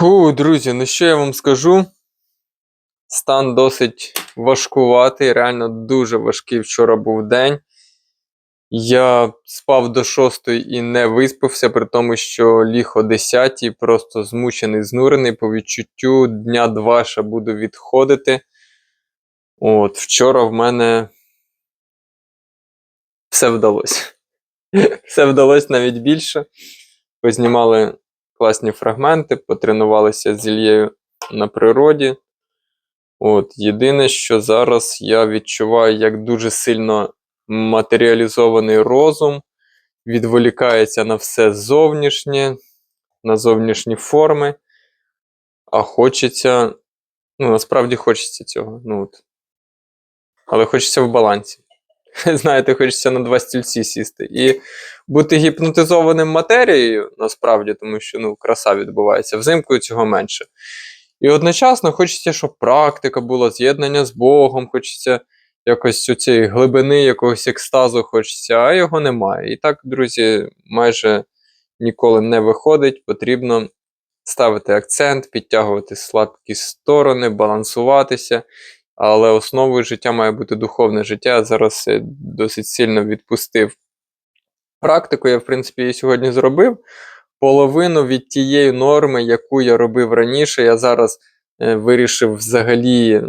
Фу, друзі, ну що я вам скажу? Стан досить важкуватий, реально дуже важкий вчора був день. Я спав до 6 і не виспався, при тому, що ліг о 10, просто змучений, знурений, по відчуттю дня два ще буду відходити. От, вчора в мене все вдалося. Все вдалося навіть більше. Познімали класні фрагменти, потренувалися з Ільєю на природі. От, єдине, що зараз я відчуваю, як дуже сильно матеріалізований розум, відволікається на все зовнішнє, на зовнішні форми, а хочеться, ну, насправді хочеться цього. Ну, от. Але хочеться в балансі. Знаєте, хочеться на два стільці сісти. І бути гіпнотизованим матерією, насправді, тому що ну, краса відбувається, взимку цього менше. І одночасно хочеться, щоб практика була, з'єднання з Богом, хочеться якось у цієї глибини, якогось екстазу хочеться, а його немає. І так, друзі, майже ніколи не виходить. Потрібно ставити акцент, підтягувати слабкі сторони, балансуватися. Але основою життя має бути духовне життя. Я зараз досить сильно відпустив практику. Я, в принципі, її сьогодні зробив. Половину від тієї норми, яку я робив раніше, я зараз е, вирішив взагалі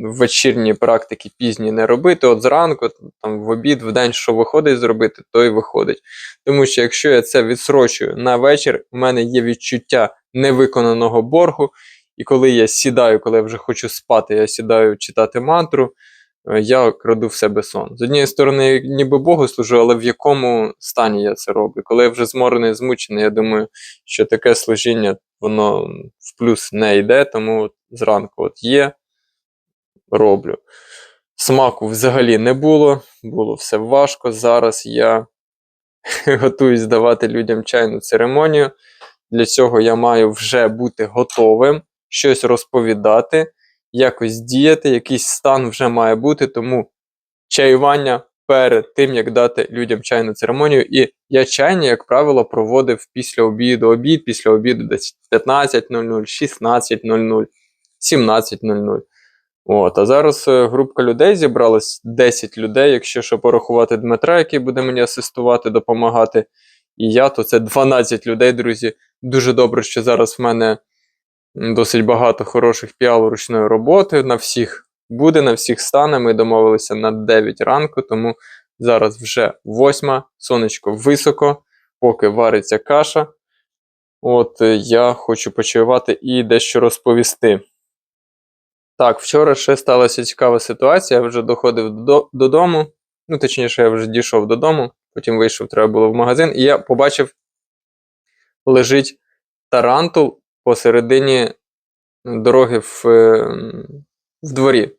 вечірні практики пізні не робити. От зранку, там в обід, в день, що виходить зробити, то й виходить. Тому що якщо я це відсрочую на вечір, у мене є відчуття невиконаного боргу. І коли я сідаю, коли я вже хочу спати, я сідаю читати мантру, е, я краду в себе сон. З однієї сторони, ніби Богу служу, але в якому стані я це роблю? Коли я вже зморений, змучений, я думаю, що таке служіння воно в плюс не йде, тому зранку от є, роблю. Смаку взагалі не було, було все важко. Зараз я готуюсь здавати людям чайну церемонію. Для цього я маю вже бути готовим щось розповідати, якось діяти, якийсь стан вже має бути, тому чаювання перед тим, як дати людям чайну церемонію. І я чайні, як правило, проводив після обіду обід, після обіду десь 15.00, 16.00, 17.00. От, А зараз е, групка людей зібралась 10 людей, якщо що порахувати Дмитра, який буде мені асистувати, допомагати. І я, то це 12 людей, друзі. Дуже добре, що зараз в мене досить багато хороших піал ручної роботи. На всіх буде, на всіх стане. Ми домовилися на 9 ранку, тому зараз вже 8, сонечко високо, поки вариться каша. От е, я хочу почаювати і дещо розповісти. Так, вчора ще сталася цікава ситуація. Я вже доходив додому. Ну, точніше, я вже дійшов додому, потім вийшов, треба було в магазин, і я побачив, лежить тарантул посередині дороги в, е, в дворі.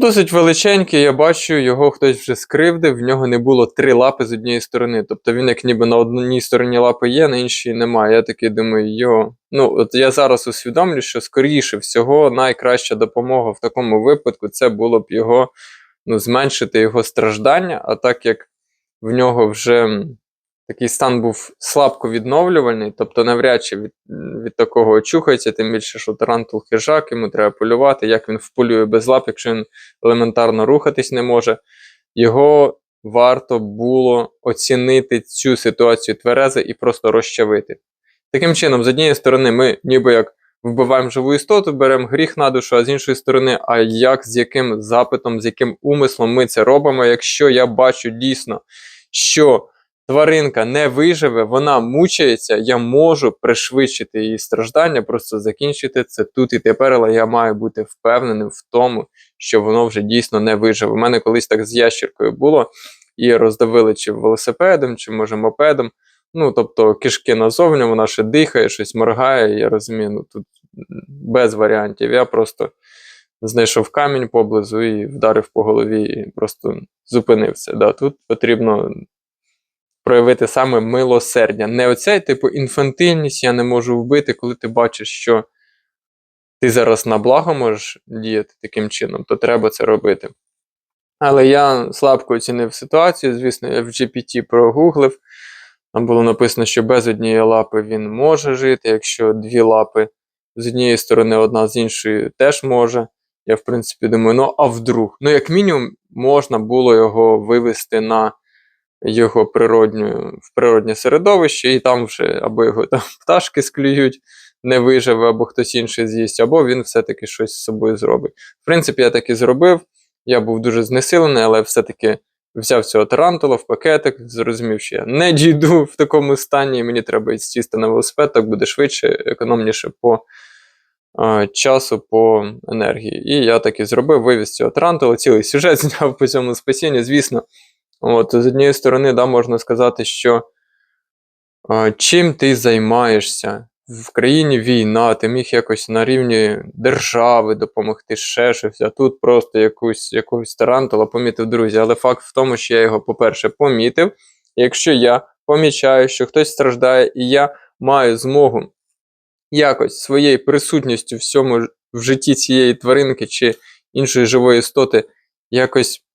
Досить величенький, я бачу, його хтось вже скривдив, в нього не було три лапи з однієї сторони. Тобто він, як ніби на одній стороні лапи є, на іншій немає. Я такий думаю, йо. Ну, от я зараз усвідомлю, що скоріше всього найкраща допомога в такому випадку це було б його ну, зменшити його страждання, а так як в нього вже такий стан був слабко відновлювальний, тобто навряд чи від від такого очухається, тим більше, що тарантул хижак, йому треба полювати, як він вполює без лап, якщо він елементарно рухатись не може. Його варто було оцінити цю ситуацію тверези і просто розчавити. Таким чином, з однієї сторони, ми ніби як вбиваємо живу істоту, беремо гріх на душу, а з іншої сторони, а як, з яким запитом, з яким умислом ми це робимо, якщо я бачу дійсно, що тваринка не виживе, вона мучається, я можу пришвидшити її страждання, просто закінчити це тут і тепер, але я маю бути впевненим в тому, що воно вже дійсно не виживе. У мене колись так з ящіркою було, і роздавили чи велосипедом, чи може мопедом. Ну, тобто кишки назовні, вона ще дихає, щось моргає, я розумію, ну тут без варіантів. Я просто знайшов камінь поблизу і вдарив по голові, і просто зупинився. Да, Тут потрібно проявити саме милосердя. Не оцей, типу, інфантильність я не можу вбити, коли ти бачиш, що ти зараз на благо можеш діяти таким чином, то треба це робити. Але я слабко оцінив ситуацію, звісно, я в GPT прогуглив. Там було написано, що без однієї лапи він може жити, якщо дві лапи з однієї сторони, одна з іншої теж може. Я, в принципі, думаю, ну а вдруг? Ну, як мінімум, можна було його вивести на його природню, в природнє середовище, і там вже або його там пташки склюють, не виживе, або хтось інший з'їсть, або він все-таки щось з собою зробить. В принципі, я так і зробив. Я був дуже знесилений, але все-таки взяв цього тарантула в пакетик, зрозумів, що я не дійду в такому стані, і мені треба сісти на велосипед, так буде швидше, економніше по е, часу, по енергії. І я так і зробив, вивіз цього тарантула, цілий сюжет зняв по цьому спасінню, звісно. От, з однієї сторони, да, можна сказати, що е, чим ти займаєшся? В країні війна, ти міг якось на рівні держави допомогти ще щось, а тут просто якусь, якогось тарантула помітив друзі. Але факт в тому, що я його, по-перше, помітив. Якщо я помічаю, що хтось страждає, і я маю змогу якось своєю присутністю всьому в житті цієї тваринки чи іншої живої істоти якось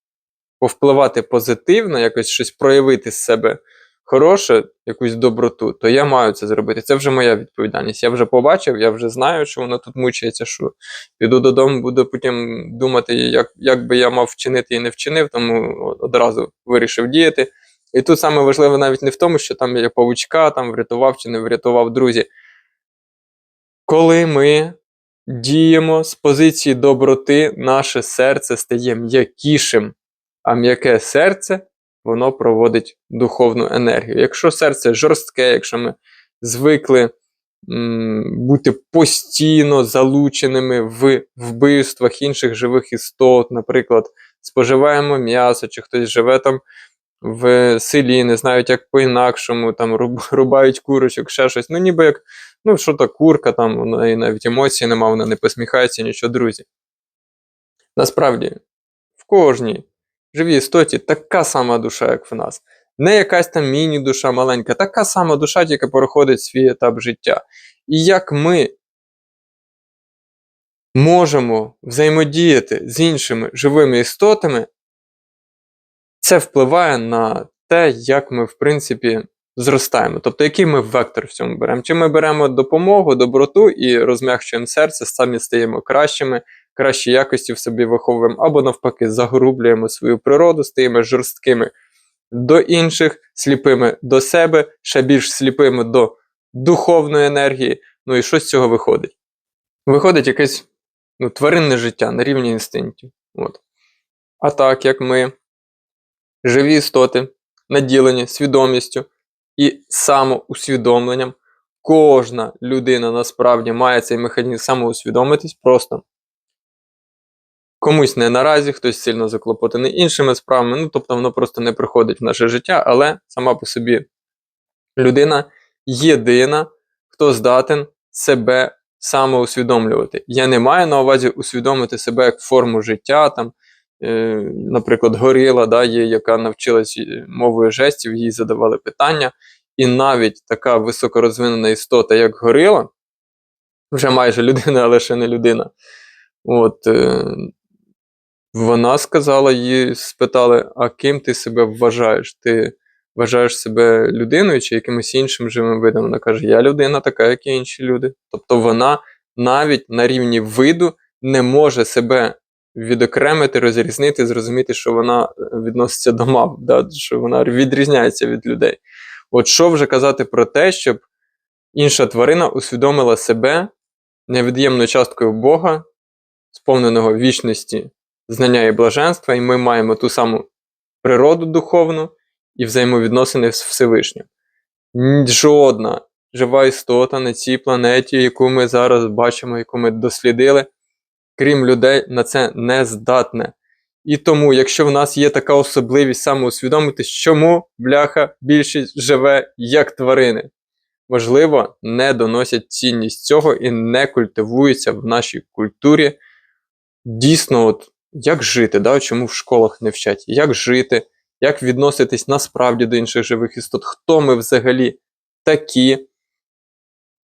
повпливати позитивно, якось щось проявити з себе хороше, якусь доброту, то я маю це зробити. Це вже моя відповідальність. Я вже побачив, я вже знаю, що воно тут мучається, що піду додому, буду потім думати, як, як би я мав вчинити і не вчинив, тому одразу вирішив діяти. І тут саме важливе навіть не в тому, що там я павучка там врятував чи не врятував друзі. Коли ми діємо з позиції доброти, наше серце стає м'якішим, а м'яке серце воно проводить духовну енергію. Якщо серце жорстке, якщо ми звикли м, бути постійно залученими в вбивствах інших живих істот, наприклад, споживаємо м'ясо, чи хтось живе там в селі, не знають, як по-інакшому, там руб- рубають курочок, ще щось. Ну, ніби як, ну, що то курка, там, у неї навіть емоцій нема, вона не посміхається, нічого, друзі. Насправді, в кожній живій істоті така сама душа, як в нас. Не якась там міні-душа маленька, така сама душа, тільки проходить свій етап життя. І як ми можемо взаємодіяти з іншими живими істотами, це впливає на те, як ми, в принципі, зростаємо. Тобто, який ми вектор в цьому беремо. Чи ми беремо допомогу, доброту і розм'якшуємо серце, самі стаємо кращими, кращі якості в собі виховуємо, або навпаки, загрублюємо свою природу, стаємо жорсткими до інших, сліпими до себе, ще більш сліпими до духовної енергії. Ну і що з цього виходить? Виходить якесь ну, тваринне життя на рівні інстинктів. От. А так, як ми, живі істоти, наділені свідомістю і самоусвідомленням, кожна людина насправді має цей механізм самоусвідомитись просто. Комусь не наразі, хтось сильно заклопотаний іншими справами, ну тобто воно просто не приходить в наше життя, але сама по собі людина єдина, хто здатен себе самоусвідомлювати. Я не маю на увазі усвідомити себе як форму життя, там, е, наприклад, горила, да, є, яка навчилась е, мовою жестів, їй задавали питання, і навіть така високорозвинена істота, як горила, вже майже людина, але ще не людина. От, е, вона сказала, її спитали, а ким ти себе вважаєш? Ти вважаєш себе людиною чи якимось іншим живим видом? Вона каже, я людина така, як і інші люди. Тобто вона навіть на рівні виду не може себе відокремити, розрізнити, зрозуміти, що вона е, відноситься до мав, да? що вона відрізняється від людей. От що вже казати про те, щоб інша тварина усвідомила себе невід'ємною часткою Бога, сповненого вічності, знання і блаженства, і ми маємо ту саму природу духовну і взаємовідносини з Всевишнім. Жодна жива істота на цій планеті, яку ми зараз бачимо, яку ми дослідили, крім людей, на це не здатне. І тому, якщо в нас є така особливість самоусвідомитись, чому бляха більшість живе як тварини, можливо, не доносять цінність цього і не культивуються в нашій культурі дійсно, от, як жити, да? чому в школах не вчать, як жити, як відноситись насправді до інших живих істот, хто ми взагалі такі.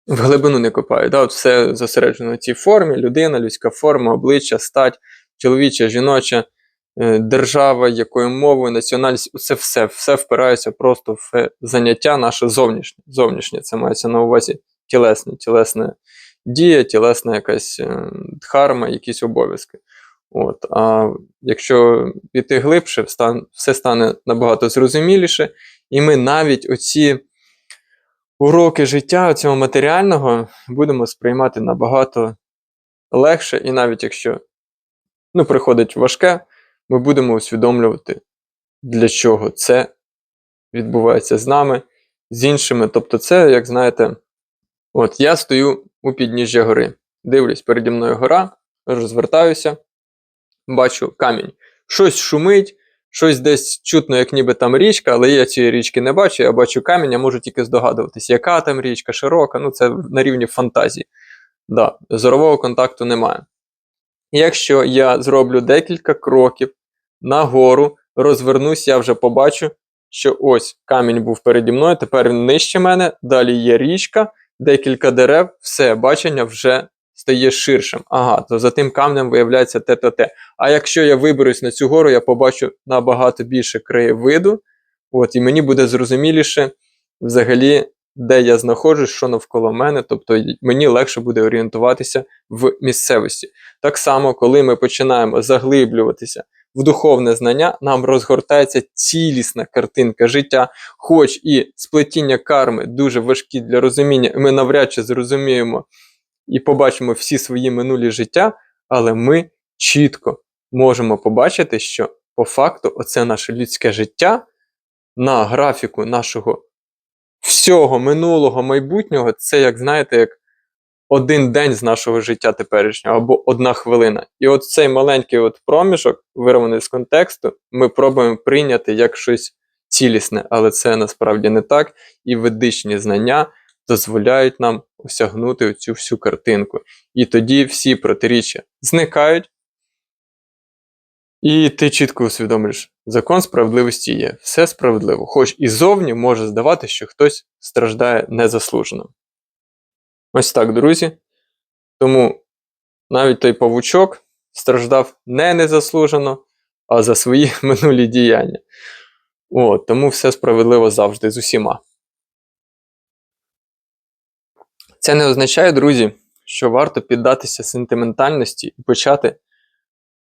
В глибину не копають. Да? От все зосереджено на цій формі: людина, людська форма, обличчя, стать, чоловіча, жіноча, е, держава, якою мовою, національність, це все, все впирається просто в е, заняття наше зовнішнє. Зовнішнє це мається на увазі тілесне, тілесна дія, тілесна якась е, дхарма, якісь обов'язки. От, а якщо піти глибше, все стане набагато зрозуміліше, і ми навіть оці уроки життя цього матеріального будемо сприймати набагато легше, і навіть якщо ну, приходить важке, ми будемо усвідомлювати, для чого це відбувається з нами, з іншими. Тобто, це, як знаєте, от я стою у підніжжя гори, дивлюсь, переді мною гора, розвертаюся, бачу камінь. Щось шумить, щось десь чутно, як ніби там річка, але я цієї річки не бачу, я бачу камінь, я можу тільки здогадуватись, яка там річка, широка, ну це на рівні фантазії. Да, зорового контакту немає. Якщо я зроблю декілька кроків нагору, розвернусь, я вже побачу, що ось камінь був переді мною, тепер він нижче мене, далі є річка, декілька дерев, все, бачення вже стає ширшим. Ага, то за тим камнем виявляється те та те. А якщо я виберусь на цю гору, я побачу набагато більше краєвиду, от, і мені буде зрозуміліше взагалі, де я знаходжусь, що навколо мене, тобто мені легше буде орієнтуватися в місцевості. Так само, коли ми починаємо заглиблюватися в духовне знання, нам розгортається цілісна картинка життя, хоч і сплетіння карми дуже важкі для розуміння, ми навряд чи зрозуміємо і побачимо всі свої минулі життя, але ми чітко можемо побачити, що по факту оце наше людське життя на графіку нашого всього минулого майбутнього, це, як знаєте, як один день з нашого життя теперішнього або одна хвилина. І от цей маленький от проміжок, вирваний з контексту, ми пробуємо прийняти як щось цілісне, але це насправді не так. І ведичні знання дозволяють нам осягнути цю всю картинку. І тоді всі протиріччя зникають. І ти чітко усвідомлюєш, закон справедливості є, все справедливо, хоч і зовні може здавати, що хтось страждає незаслужено. Ось так, друзі. Тому навіть той павучок страждав не незаслужено, а за свої минулі діяння. От, тому все справедливо завжди з усіма. Це не означає, друзі, що варто піддатися сентиментальності і почати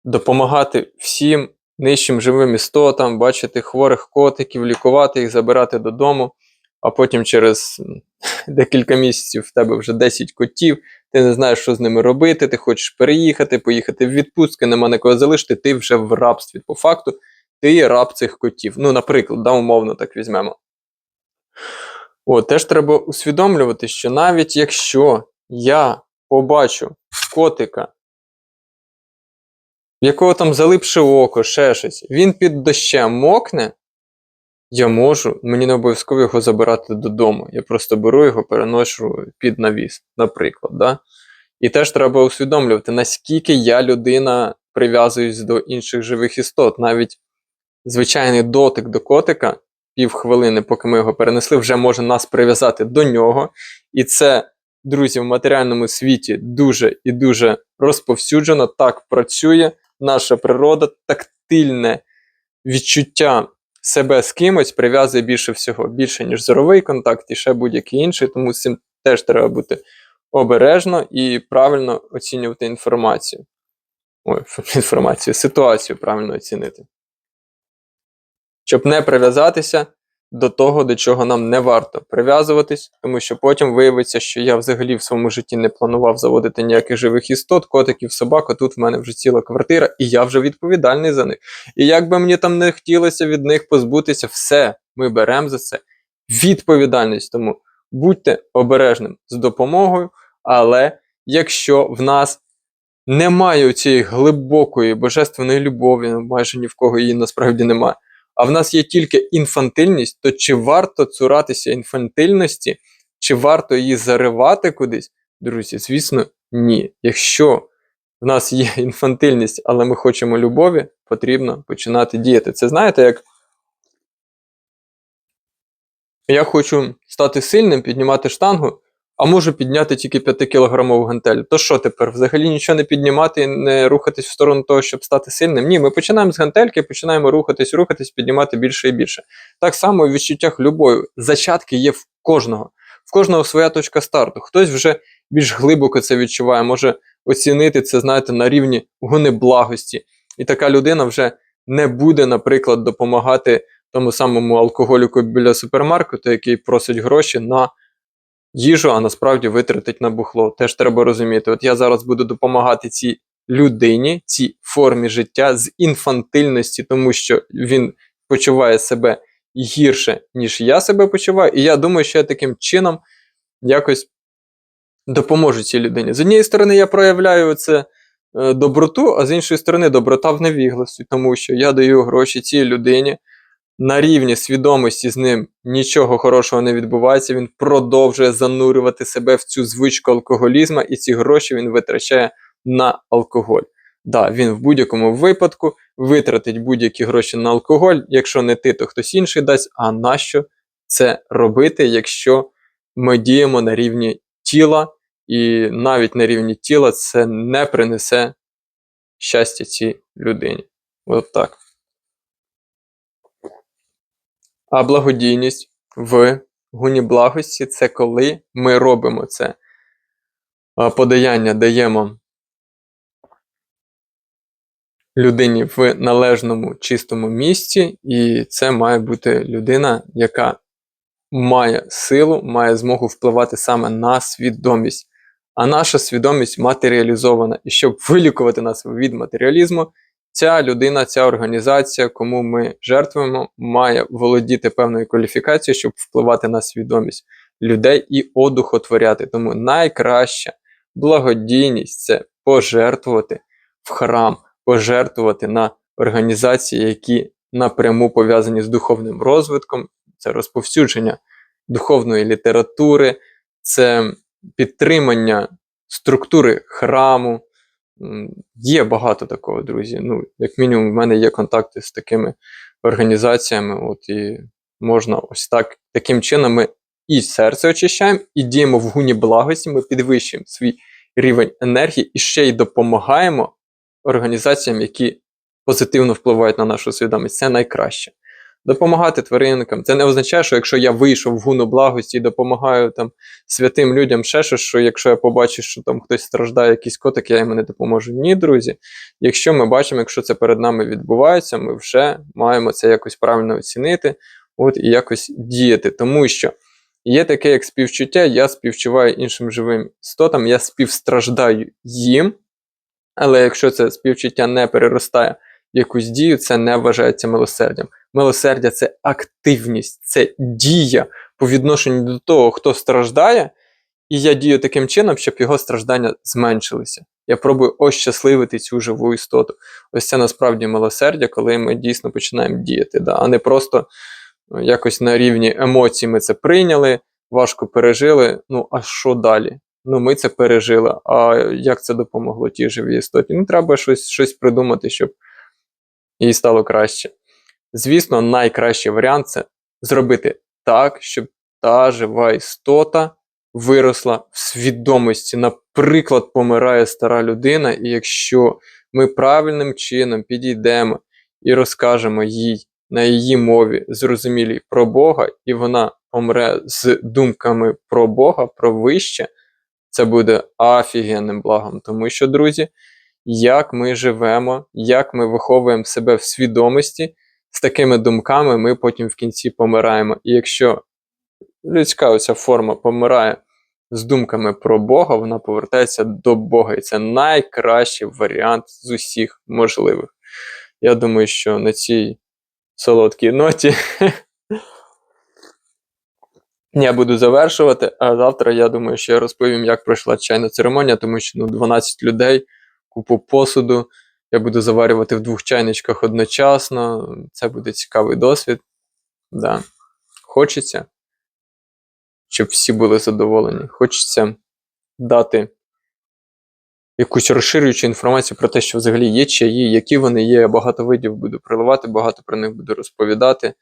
допомагати всім нижчим живим істотам, бачити хворих котиків, лікувати їх, забирати додому, а потім через декілька місяців в тебе вже 10 котів, ти не знаєш, що з ними робити, ти хочеш переїхати, поїхати в відпустки, нема на кого залишити, ти вже в рабстві. По факту, ти є раб цих котів. Ну, наприклад, да, умовно так візьмемо. О, теж треба усвідомлювати, що навіть якщо я побачу котика, в якого там залипше око, ще щось, він під дощем мокне, я можу, мені не обов'язково його забирати додому. Я просто беру його, переношу під навіс, наприклад. Да? І теж треба усвідомлювати, наскільки я людина прив'язуюсь до інших живих істот. Навіть звичайний дотик до котика, півхвилини, поки ми його перенесли, вже може нас прив'язати до нього. І це, друзі, в матеріальному світі дуже і дуже розповсюджено. Так працює наша природа, тактильне відчуття себе з кимось прив'язує більше всього, більше, ніж зоровий контакт і ще будь-який інший, тому з цим теж треба бути обережно і правильно оцінювати інформацію. Ой, інформацію, ситуацію правильно оцінити. Щоб не прив'язатися до того, до чого нам не варто прив'язуватись, тому що потім виявиться, що я взагалі в своєму житті не планував заводити ніяких живих істот, котиків, собак, а тут в мене вже ціла квартира, і я вже відповідальний за них. І як би мені там не хотілося від них позбутися, все, ми беремо за це відповідальність. Тому будьте обережним з допомогою, але якщо в нас немає цієї глибокої божественної любові, майже ні в кого її насправді немає, а в нас є тільки інфантильність, то чи варто цуратися інфантильності, чи варто її заривати кудись? Друзі, звісно, ні. Якщо в нас є інфантильність, але ми хочемо любові, потрібно починати діяти. Це знаєте, як я хочу стати сильним, піднімати штангу, а можу підняти тільки 5-кілограмову гантель. То що тепер? Взагалі нічого не піднімати, не рухатись в сторону того, щоб стати сильним? Ні, ми починаємо з гантельки, починаємо рухатись, рухатись, піднімати більше і більше. Так само в відчуттях любої. Зачатки є в кожного. В кожного своя точка старту. Хтось вже більш глибоко це відчуває, може оцінити це, знаєте, на рівні гони благості. І така людина вже не буде, наприклад, допомагати тому самому алкоголіку біля супермаркету, який просить гроші на їжу, а насправді витратить на бухло. Теж треба розуміти. От я зараз буду допомагати цій людині, цій формі життя з інфантильності, тому що він почуває себе гірше, ніж я себе почуваю. І я думаю, що я таким чином якось допоможу цій людині. З однієї сторони, я проявляю це е, доброту, а з іншої сторони, доброта в невігласті, тому що я даю гроші цій людині. На рівні свідомості з ним нічого хорошого не відбувається. Він продовжує занурювати себе в цю звичку алкоголізму, і ці гроші він витрачає на алкоголь. Да, він в будь-якому випадку витратить будь-які гроші на алкоголь. Якщо не ти, то хтось інший дасть. А нащо це робити, якщо ми діємо на рівні тіла, і навіть на рівні тіла це не принесе щастя цій людині. От так. А благодійність в гуні благості це коли ми робимо це подаяння, даємо людині в належному чистому місці, і це має бути людина, яка має силу, має змогу впливати саме на свідомість. А наша свідомість матеріалізована. І щоб вилікувати нас від матеріалізму, ця людина, ця організація, кому ми жертвуємо, має володіти певною кваліфікацією, щоб впливати на свідомість людей і одухотворяти. Тому найкраща благодійність це пожертвувати в храм, пожертвувати на організації, які напряму пов'язані з духовним розвитком, це розповсюдження духовної літератури, це підтримання структури храму. Є багато такого, друзі. Ну, як мінімум, в мене є контакти з такими організаціями. От і можна ось так. Таким чином ми і серце очищаємо, і діємо в гуні благості. Ми підвищуємо свій рівень енергії і ще й допомагаємо організаціям, які позитивно впливають на нашу свідомість. Це найкраще. Допомагати тваринкам. Це не означає, що якщо я вийшов в гуну благості і допомагаю там святим людям, ще щось, що якщо я побачу, що там хтось страждає, якийсь котик, я йому не допоможу. Ні, друзі. Якщо ми бачимо, якщо це перед нами відбувається, ми вже маємо це якось правильно оцінити от, і якось діяти. Тому що є таке, як співчуття, я співчуваю іншим живим істотам, я співстраждаю їм. Але якщо це співчуття не переростає якусь дію, це не вважається милосердям. Милосердя це активність, це дія по відношенню до того, хто страждає, і я дію таким чином, щоб його страждання зменшилися. Я пробую ощасливити цю живу істоту. Ось це насправді милосердя, коли ми дійсно починаємо діяти, да? а не просто ну, якось на рівні емоцій ми це прийняли, важко пережили. Ну, а що далі? Ну, ми це пережили. А як це допомогло тій живій істоті? Ну, треба щось, щось придумати, щоб їй стало краще. Звісно, найкращий варіант це зробити так, щоб та жива істота виросла в свідомості. Наприклад, помирає стара людина, і якщо ми правильним чином підійдемо і розкажемо їй на її мові зрозумілій про Бога, і вона помре з думками про Бога, про вище, це буде офігенним благом. Тому що, друзі, як ми живемо, як ми виховуємо себе в свідомості, з такими думками ми потім в кінці помираємо. І якщо людська оця форма помирає з думками про Бога, вона повертається до Бога. І це найкращий варіант з усіх можливих. Я думаю, що на цій солодкій ноті я буду завершувати, а завтра я думаю, що я розповім, як пройшла чайна церемонія, тому що ну, 12 людей, купу посуду. Я буду заварювати в двох чайничках одночасно. Це буде цікавий досвід. Да. Хочеться, щоб всі були задоволені. Хочеться дати якусь розширюючу інформацію про те, що взагалі є чаї, які вони є. Я багато видів буду приливати, багато про них буду розповідати.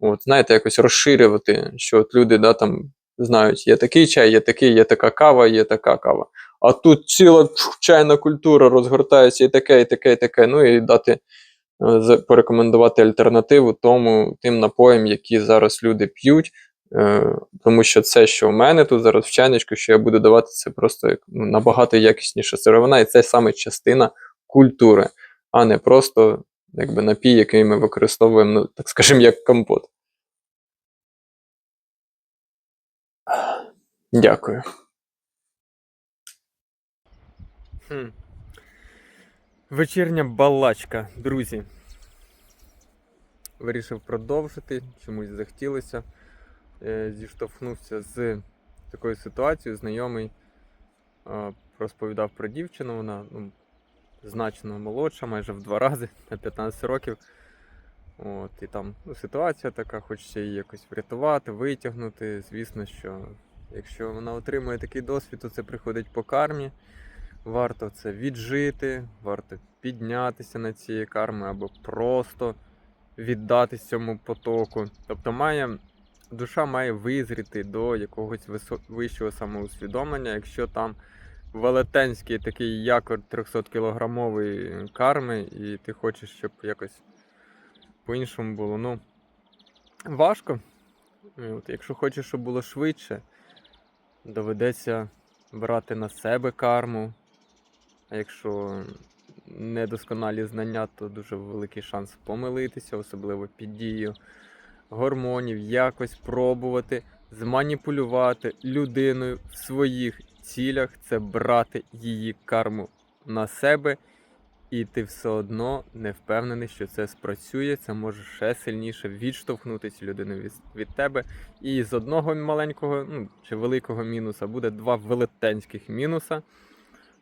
От, знаєте, якось розширювати, що от люди да, там знають, є такий чай, є такий, є така кава, є така кава. А тут ціла чайна культура розгортається і таке, і таке, і таке. Ну і дати е, порекомендувати альтернативу тому тим напоям, які зараз люди п'ють. Е, тому що це, що в мене тут зараз в чайничку, що я буду давати, це просто ну, набагато якісніша сировина, і це саме частина культури, а не просто якби, напій, який ми використовуємо, ну, так скажімо, як компот. Дякую. Хм. Вечірня балачка, друзі. Вирішив продовжити, чомусь захотілося. Е, Зіштовхнувся з такою ситуацією. Знайомий розповідав про дівчину, вона ну, значно молодша, майже в два рази, на 15 років. От, і там ну, ситуація така, хочеться її якось врятувати, витягнути. Звісно, що якщо вона отримує такий досвід, то це приходить по кармі. Варто це віджити, варто піднятися на цієї карми або просто віддатись цьому потоку. Тобто має, душа має визріти до якогось вищого самоусвідомлення, якщо там велетенський такий якор 300 кілограмовий карми, і ти хочеш, щоб якось по-іншому було. Ну, важко. От, якщо хочеш, щоб було швидше, доведеться брати на себе карму. А якщо недосконалі знання, то дуже великий шанс помилитися, особливо під дією гормонів, якось пробувати зманіпулювати людиною в своїх цілях, це брати її карму на себе, і ти все одно не впевнений, що це спрацює. Це може ще сильніше відштовхнути цю людину від, від тебе. І з одного маленького ну, чи великого мінуса буде два велетенських мінуса.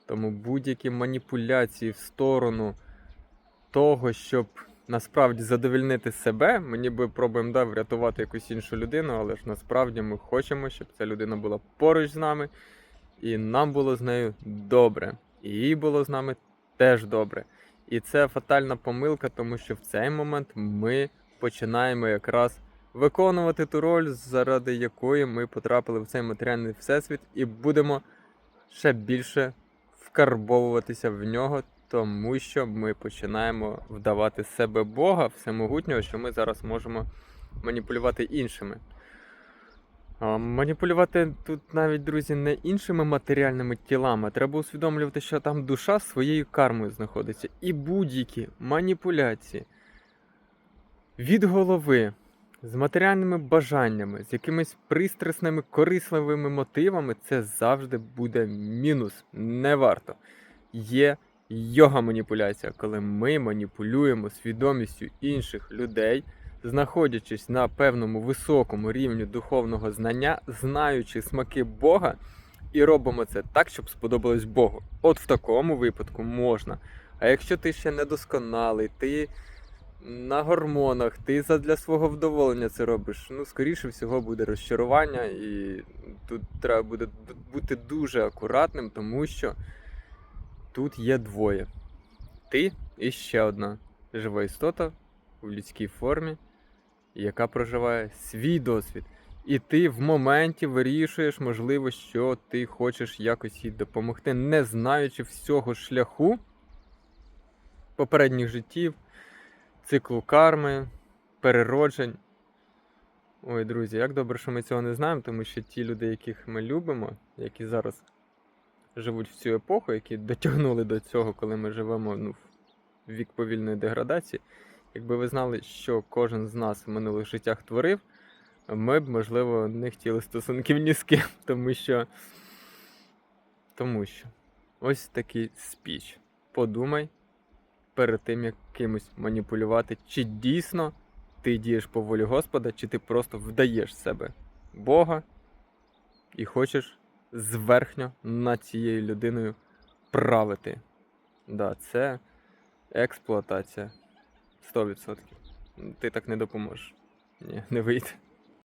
Тому будь-які маніпуляції в сторону того, щоб насправді задовільнити себе, ми ніби пробуємо да, врятувати якусь іншу людину, але ж насправді ми хочемо, щоб ця людина була поруч з нами, і нам було з нею добре, і їй було з нами теж добре. І це фатальна помилка, тому що в цей момент ми починаємо якраз виконувати ту роль, заради якої ми потрапили в цей матеріальний всесвіт, і будемо ще більше вкарбовуватися в нього, тому що ми починаємо вдавати себе Бога всемогутнього, що ми зараз можемо маніпулювати іншими. Маніпулювати тут навіть, друзі, не іншими матеріальними тілами. Треба усвідомлювати, що там душа своєю кармою знаходиться. І будь-які маніпуляції від голови, з матеріальними бажаннями, з якимись пристрасними, корисливими мотивами, це завжди буде мінус. Не варто. Є йога маніпуляція, коли ми маніпулюємо свідомістю інших людей, знаходячись на певному високому рівні духовного знання, знаючи смаки Бога, і робимо це так, щоб сподобалось Богу. От в такому випадку можна. А якщо ти ще недосконалий, ти на гормонах, ти задля свого вдоволення це робиш, ну, скоріше всього, буде розчарування, і тут треба буде бути дуже акуратним, тому що тут є двоє. Ти і ще одна жива істота в людській формі, яка проживає свій досвід. І ти в моменті вирішуєш, можливо, що ти хочеш якось їй допомогти, не знаючи всього шляху попередніх життів, циклу карми, перероджень. Ой, друзі, як добре, що ми цього не знаємо, тому що ті люди, яких ми любимо, які зараз живуть в цю епоху, які дотягнули до цього, коли ми живемо ну, в вік повільної деградації. Якби ви знали, що кожен з нас в минулих життях творив, ми б, можливо, не хотіли стосунків ні з ким, тому що. Тому що ось такий спіч. Подумай перед тим, як кимось маніпулювати, чи дійсно ти дієш по волі Господа, чи ти просто вдаєш себе Бога і хочеш зверхньо над цією людиною правити. Да, це експлуатація. 100%. Ти так не допоможеш. Ні, не вийде.